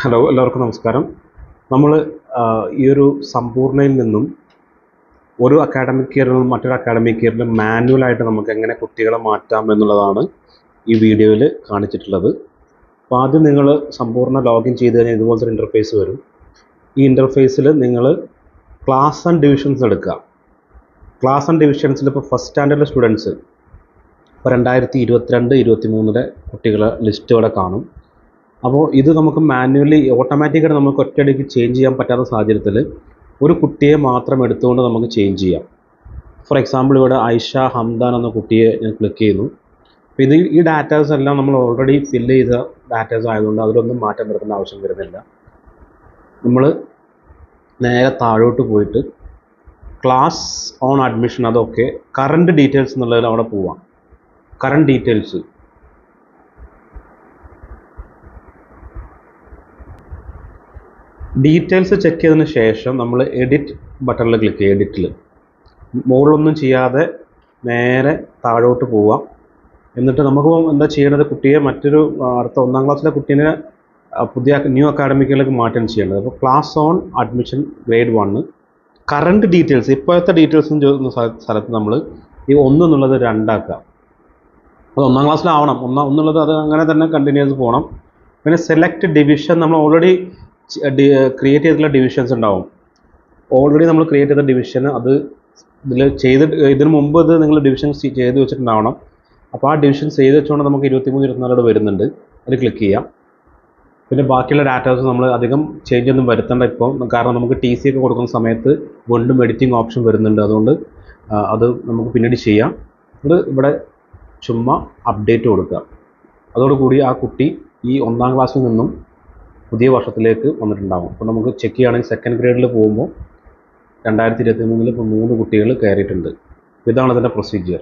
Hello എല്ലാവർക്കും നമസ്കാരം. നമ്മൾ ഈ ഒരു സമ്പൂർണയിൽ നിന്നും ഒരു അക്കാഡമിക് ഇയറിൽ നിന്നും മറ്റൊരു അക്കാഡമിക് ഇയറിൽ മാനുവലായിട്ട് നമുക്ക് എങ്ങനെ കുട്ടികളെ മാറ്റാം എന്നുള്ളതാണ് ഈ വീഡിയോയിൽ കാണിച്ചിട്ടുള്ളത്. അപ്പോൾ ആദ്യം നിങ്ങൾ സമ്പൂർണ ലോഗിൻ ചെയ്ത് കഴിഞ്ഞാൽ ഇതുപോലത്തെ ഇന്റർഫേസ് വരും. ഈ ഇന്റർഫേസിൽ നിങ്ങൾ ക്ലാസ് ആൻഡ് ഡിവിഷൻസ് എടുക്കുക. ക്ലാസ് ആൻഡ് ഡിവിഷൻസിൽ ഇപ്പോൾ ഫസ്റ്റ് സ്റ്റാൻഡേർഡ് സ്റ്റുഡൻസ് ഇപ്പോൾ രണ്ടായിരത്തി ഇരുപത്തിരണ്ട് ഇരുപത്തി മൂന്നിലെ കുട്ടികളെ ലിസ്റ്റ് ഇവിടെ കാണും. അപ്പോൾ ഇത് നമുക്ക് മാനുവലി ഓട്ടോമാറ്റിക്കായിട്ട് നമുക്ക് ഒറ്റയടിക്ക് ചേഞ്ച് ചെയ്യാൻ പറ്റാത്ത സാഹചര്യത്തിൽ ഒരു കുട്ടിയെ മാത്രം എടുത്തുകൊണ്ട് നമുക്ക് ചേഞ്ച് ചെയ്യാം. ഫോർ എക്സാമ്പിൾ ഇവിടെ ഐഷ ഹംദാൻ എന്ന കുട്ടിയെ ഞാൻ ക്ലിക്ക് ചെയ്യുന്നു. അപ്പോൾ ഇത് ഈ ഡാറ്റാസ് എല്ലാം നമ്മൾ ഓൾറെഡി ഫില്ല് ചെയ്ത ഡാറ്റാസ് ആയതുകൊണ്ട് അതിലൊന്നും മാറ്റം വരുത്തേണ്ട ആവശ്യം വരുന്നില്ല. നമ്മൾ നേരെ താഴോട്ട് പോയിട്ട് ക്ലാസ് ഓൺ അഡ്മിഷൻ അതൊക്കെ കറണ്ട് ഡീറ്റെയിൽസ് എന്നുള്ളതിൽ അവിടെ പോവാം. കറണ്ട് ഡീറ്റെയിൽസ് ഡീറ്റെയിൽസ് ചെക്ക് ചെയ്തതിന് ശേഷം നമ്മൾ എഡിറ്റ് ബട്ടണിൽ ക്ലിക്ക് ചെയ്യുക എഡിറ്റിൽ മുകളിലൊന്നും ചെയ്യാതെ നേരെ താഴോട്ട് പോവാം എന്നിട്ട് നമുക്ക് എന്താ ചെയ്യേണ്ടത് കുട്ടിയെ മറ്റൊരു അടുത്ത ഒന്നാം ക്ലാസ്സിലെ കുട്ടീനെ പുതിയ ന്യൂ അക്കാഡമിക്കിലേക്ക് മാറ്റാൻ ചെയ്യേണ്ടത്. അപ്പോൾ class on admission grade one current details ഇപ്പോഴത്തെ ഡീറ്റെയിൽസ് എന്ന് ചോദിക്കുന്ന സ്ഥലത്ത് നമ്മൾ ഈ ഒന്ന് എന്നുള്ളത് രണ്ടാക്കാം അത് ഒന്നാം ക്ലാസ്സിലാവണം. ഒന്നാം ഒന്നുള്ളത് അത് അങ്ങനെ തന്നെ കണ്ടിന്യൂസ് പോകണം. പിന്നെ സെലക്ട് ഡിവിഷൻ നമ്മൾ ഓൾറെഡി ക്രിയേറ്റ് ചെയ്തിട്ടുള്ള ഡിവിഷൻസ് ഉണ്ടാവും. ഓൾറെഡി നമ്മൾ ക്രിയേറ്റ് ചെയ്ത ഡിവിഷൻ അത് ഇതിൽ ചെയ്ത് ഇതിന് മുമ്പ് ഇത് നിങ്ങൾ ഡിവിഷൻ ചെയ്ത് വെച്ചിട്ടുണ്ടാവണം. അപ്പോൾ ആ ഡിവിഷൻ ചെയ്ത് വെച്ചുകൊണ്ട് നമുക്ക് ഇരുപത്തിമൂന്ന് ഇരുപത്തിനാലോട് വരുന്നുണ്ട്. അതിൽ ക്ലിക്ക് ചെയ്യാം. പിന്നെ ബാക്കിയുള്ള ഡാറ്റാസ് നമ്മൾ അധികം ചേഞ്ച് ഒന്നും വരുത്തേണ്ട ഇപ്പോൾ കാരണം നമുക്ക് ടി സി ഒക്കെ കൊടുക്കുന്ന സമയത്ത് വീണ്ടും എഡിറ്റിംഗ് ഓപ്ഷൻ വരുന്നുണ്ട്. അതുകൊണ്ട് അത് നമുക്ക് പിന്നീട് ചെയ്യാം. ഇത് ഇവിടെ ചുമ്മാ അപ്ഡേറ്റ് കൊടുക്കുക. അതോടുകൂടി ആ കുട്ടി ഈ ഒന്നാം ക്ലാസ്സിൽ നിന്നും പുതിയ വർഷത്തിലേക്ക് വന്നിട്ടുണ്ടാകും അപ്പോൾ നമുക്ക് ചെക്ക് ചെയ്യുകയാണെങ്കിൽ സെക്കൻഡ് ഗ്രേഡിൽ പോകുമ്പോൾ രണ്ടായിരത്തി ഇരുപത്തി മൂന്നിൽ ഇപ്പോൾ മൂന്ന് കുട്ടികൾ കയറിയിട്ടുണ്ട്. ഇതാണ് അതിന്റെ പ്രൊസീജിയർ